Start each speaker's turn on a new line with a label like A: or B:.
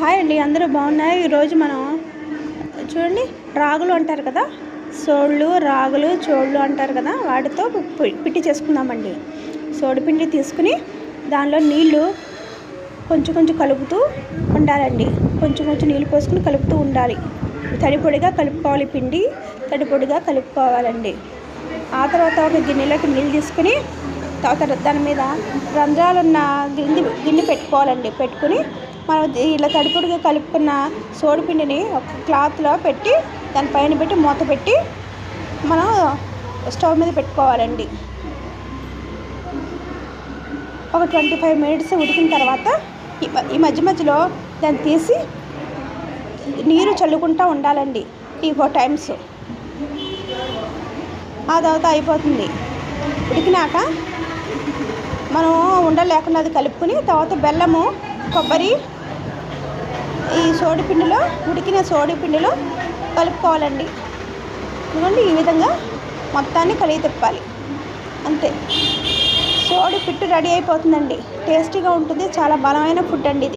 A: Hi అండి అందరూ బాగున్నారు? ఈరోజు మనం చూడండి రాగులు అంటారు కదా? సోళ్ళు రాగులు చోళ్ళు అంటారు కదా? వాటితో పి- పిట్టి చేసుకుందామండి. సోడిపిండి తీసుకుని దానిలో నీళ్ళు కొంచెం కొంచెం కలుపుతూ ఉండాలండి. కొంచెం కొంచెం నీళ్ళు పోసుకుని కలుపుతూ ఉండాలి. తడిపొడిగా కలుపుకోవాలి పిండి తడిపొడిగా కలుపుకోవాలండి. ఆ తర్వాత ఒక గిన్నెలోకి నీళ్ళు తీసుకుని తర్వాత దాని మీద రంధ్రాలు ఉన్న గిన్నె గిన్నె పెట్టుకోవాలండి. పెట్టుకుని మనం ఇలా తడిపొడిగా కలుపుకున్న సోడిపిండిని ఒక క్లాత్లో పెట్టి దానిపైన పెట్టి మూత పెట్టి మనం స్టవ్ మీద పెట్టుకోవాలండి. ఒక ట్వంటీ ఫైవ్ మినిట్స్ ఉడికిన తర్వాత ఈ ఈ మధ్య మధ్యలో దాన్ని తీసి నీరు చల్లుకుంటూ ఉండాలండి త్రీ ఫోర్ టైమ్స్. ఆ తర్వాత అయిపోతుంది. ఉడికినాక మనం ఉండలేకుండా అది కలుపుకొని తర్వాత బెల్లము కొబ్బరి సోడిపిండిలో ఉడికిన సోడిపిండిలో కలుపుకోవాలండి. ఇదిగోండి ఈ విధంగా మొత్తాన్ని కలిగి తిప్పాలి. అంతే. సోడి పిట్టు రెడీ అయిపోతుందండి. టేస్టీగా ఉంటుంది చాలా బలమైన ఫుడ్ అండి ఇది.